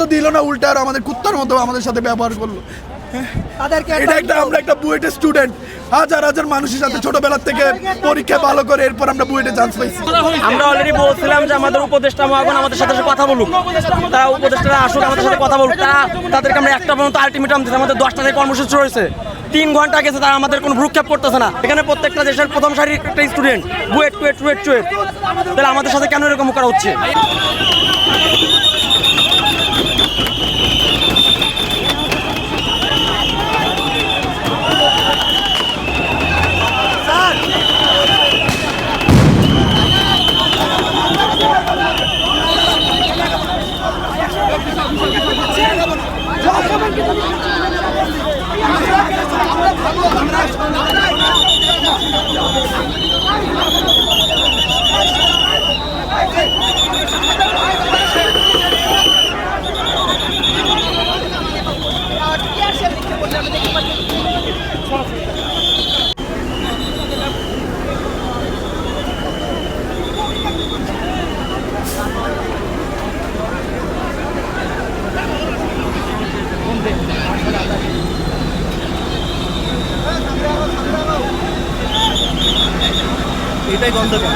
তো দিল না উল্টা আর আমাদের কুত্তার মতো আমাদের সাথে ব্যবহার করল। তাদেরকে এটা একটা আমরা একটা বুয়েটের স্টুডেন্ট হাজার হাজার মানুষের সাথে ছোটবেলা থেকে পরীক্ষা ভালো করে এরপর আমরা বুয়েটে চান্স পাইছি। আমরা অলরেডি বলছিলাম যে আমাদের উপদেষ্টা মহাগণ আমাদের সাথে কথা বলুক। তারা উপদেষ্টারা আসুক আমাদের সাথে কথা বলুক। তারা তাদেরকে আমরা একটা পর্যন্ত আলটিমেটাম দিতে আমাদের দশটা থেকে কর্মসূচি রয়েছে তিন ঘণ্টা গেছে তারা আমাদের কোনো ভ্রুক্ষেপ করতেছে না। এখানে প্রত্যেকটা দেশের প্রথম সারির একটা স্টুডেন্ট বুয়েট টুয়েট টুয়েট টুয়েট। তাহলে আমাদের সাথে কেন এরকম করা হচ্ছে? আমরা এটাই গন্তব্য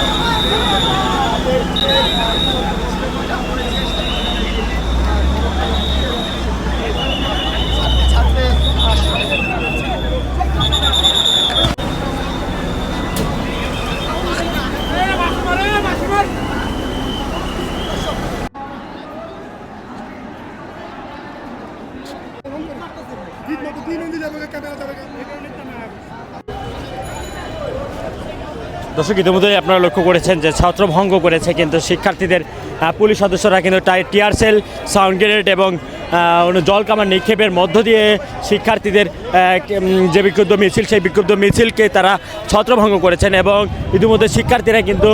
ঠিক মতো দুই মিনিট যাবে যাবে দর্শক, ইতিমধ্যেই আপনারা লক্ষ্য করেছেন যে ছত্রভঙ্গ করেছে কিন্তু শিক্ষার্থীদের পুলিশ সদস্যরা কিন্তু টাই টিয়ার সেল, সাউন্ড গ্রেনেড এবং জল কামান নিক্ষেপের মধ্য দিয়ে শিক্ষার্থীদের যে বিক্ষুব্ধ মিছিল, সেই বিক্ষুব্ধ মিছিলকে তারা ছত্রভঙ্গ করেছেন এবং ইতিমধ্যে শিক্ষার্থীরা কিন্তু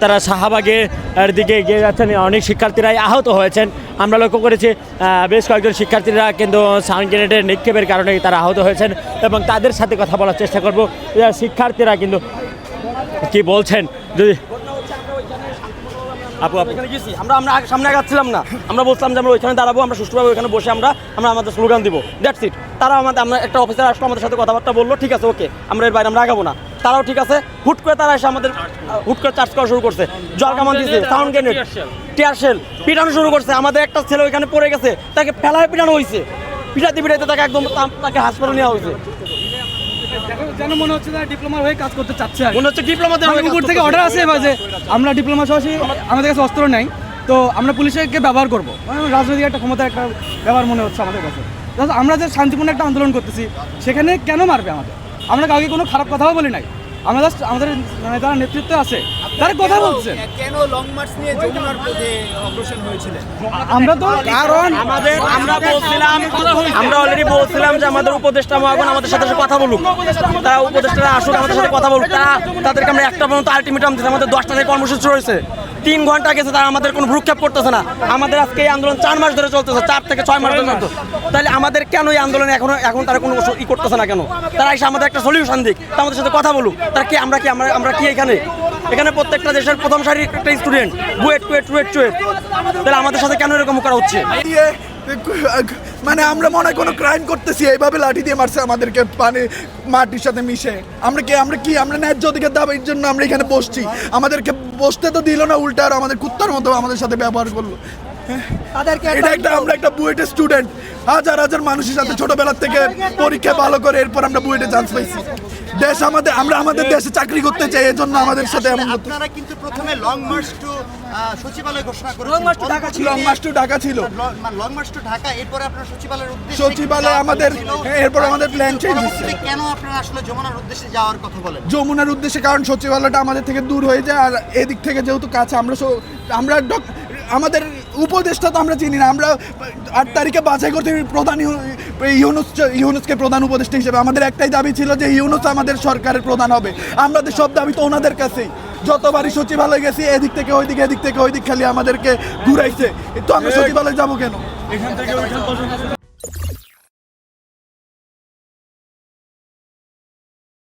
তারা শাহবাগের দিকে এগিয়ে যাচ্ছেন। অনেক শিক্ষার্থীরাই আহত হয়েছেন। আমরা লক্ষ্য করেছি বেশ কয়েকজন শিক্ষার্থীরা কিন্তু সাউন্ড গ্রেনেডের নিক্ষেপের কারণে তারা আহত হয়েছেন এবং তাদের সাথে কথা বলার চেষ্টা করব। শিক্ষার্থীরা কিন্তু কি বলছেন? যদি আপু আপু। এখানে গেছি। আমরা আমরা সামনে আগাচ্ছিলাম না। আমরা বলছিলাম যে আমরা ওইখানে দাঁড়াবো আমরা সুষ্ঠুভাবে ওইখানে বসে আমরা আমরা আমাদের স্লোগান দিব। দ্যাটস ইট তারা আমাদের আমরা একটা অফিসার আসলো আমাদের সাথে কথাবার্তা বলল ঠিক আছে ওকে আমরা এর বাইরে আমরা আগাবো না। তারাও ঠিক আছে। হুট করে তারা এসে আমাদের হুট করে চার্জ করা শুরু করছে। জল কামান দিয়েছে সাউন্ড গ্রেনেড টিয়ার শেল পিটানো শুরু করছে। আমাদের একটা ছেলে ওইখানে পড়ে গেছে। তাকে ফেলায় পিটানো হয়েছে পিটাতে পিটাইতে তাকে একদম তাকে হাসপাতালে নেওয়া হয়েছে যেন মনে হচ্ছে তারা ডিপ্লোমা হয়ে কাজ করতে চাচ্ছে মনে হচ্ছে ডিপ্লোমাতে মানে উপর থেকে অর্ডার আছে এবার যে আমরা ডিপ্লোমা সহ আমাদের কাছে অস্ত্র নাই। তো আমরা পুলিশকে ব্যবহার করব? মানে রাজনৈতিক একটা ক্ষমতা একটা ব্যবহার মনে হচ্ছে আমাদের কাছে। আমরা যে শান্তিপূর্ণ একটা আন্দোলন করতেছি সেখানে কেন মারবে আমাদের? আমরা কাউকে কোনো খারাপ কথাও বলি নাই। আমরা জাস্ট আমাদের মানে যারা নেতৃত্বে আছে তারা কথা বলছে কেন লং মার্চ নিয়ে যমুনার পথে অগ্রসর হয়েছিলেন আমরা তো কারণ আমাদের আমরা বলছিলাম আমরা অলরেডি বলছিলাম যে আমাদের উপদেষ্টা মহাগণ আমাদের সাথে কথা বলুক। তারা উপদেষ্টারা আসুক আমাদের সাথে কথা বলুক। তারা তাদেরকে আমরা একটা পর্যন্ত আলটিমেটাম দিতে আমাদের দশটা থেকে কর্মসূচি রয়েছে। তিন ঘণ্টা গেছে তারা আমাদের কোনো ভ্রুক্ষেপ করতেছে না। আমাদের আজকে এই আন্দোলন চার মাস ধরে চলতেছে চার থেকে ছয় মাস ধরে চলতো তাহলে আমাদের কেন এই আন্দোলনে এখনও এখন তারা কোনো ই করতেছে না কেন? তারা এসে আমাদের একটা সলিউশন দিক। তা আমাদের সাথে কথা বলুক। তারা কি আমরা কি আমরা আমরা কি এখানে এখানে প্রত্যেকটা দেশের প্রথম সারির একটা স্টুডেন্ট বুয়েট টুয়েট টুয়েট টুয়েট তাহলে আমাদের সাথে কেন এরকম করা হচ্ছে? মানে আমরা মনে হয় কোনো ক্রাইম করতেছি, এইভাবে লাঠি দিয়ে মারছে আমাদেরকে, পানি, মাটির সাথে মিশে। আমরা কি আমরা কি? আমরা ন্যায্য অধিকার দাবির জন্য আমরা এখানে বসছি। আমাদেরকে বসতে তো দিল না, উল্টা আর আমাদের কুত্তার মতো আমাদের সাথে ব্যবহার করল। তাদেরকে এটা একটা আমরা একটা বুয়েটের স্টুডেন্ট হাজার হাজার মানুষের সাথে ছোটবেলা থেকে পরীক্ষা ভালো করে এরপর আমরা বুয়েটে চান্স পাইছি। দেশ আমাদের আমরা আমাদের দেশে চাকরি করতে চাই এজন্য আমাদের সাথে এমন আপনারা কিন্তু প্রথমে লং মার্চ টু সচিবালয় ঘোষণা করেছেন। Long march to ঢাকা ছিল। লং মাস টু ঢাকা ছিল। লং মার্চ টু ঢাকা এরপরে আপনার সচিবালয়ের উদ্দেশ্যে সচিবালয় আমাদের- হ্যাঁ, এরপর আমাদের plan change হচ্ছে। কেন আপনারা আসলে যমুনার উদ্দেশ্যে যাওয়ার কথা বলেন? যমুনার উদ্দেশ্যে কারণ সচিবালয়টা আমাদের থেকে দূর হয়ে যায় আর এদিক থেকে যেহেতু কাছে আমরা আমরা ডক- আমাদের উপদেশটা তো আমরা চিনি না। আমরা আট তারিখে বাছাই করতে প্রধান ইউ- ইউনুস ইউনুসকে প্রধান উপদেষ্টা হিসেবে। আমাদের একটাই দাবি ছিল যে ইউনুস আমাদের সরকারের প্রধান হবে। আমাদের সব দাবি তো ওনাদের কাছেই। যতবারই সচিবালয় গেছি এদিক থেকে ওই দিকে এদিক থেকে ওই দিক খালি আমাদেরকে ঘুরাইছে। তো আমরা সচিবালয় যাব কেন?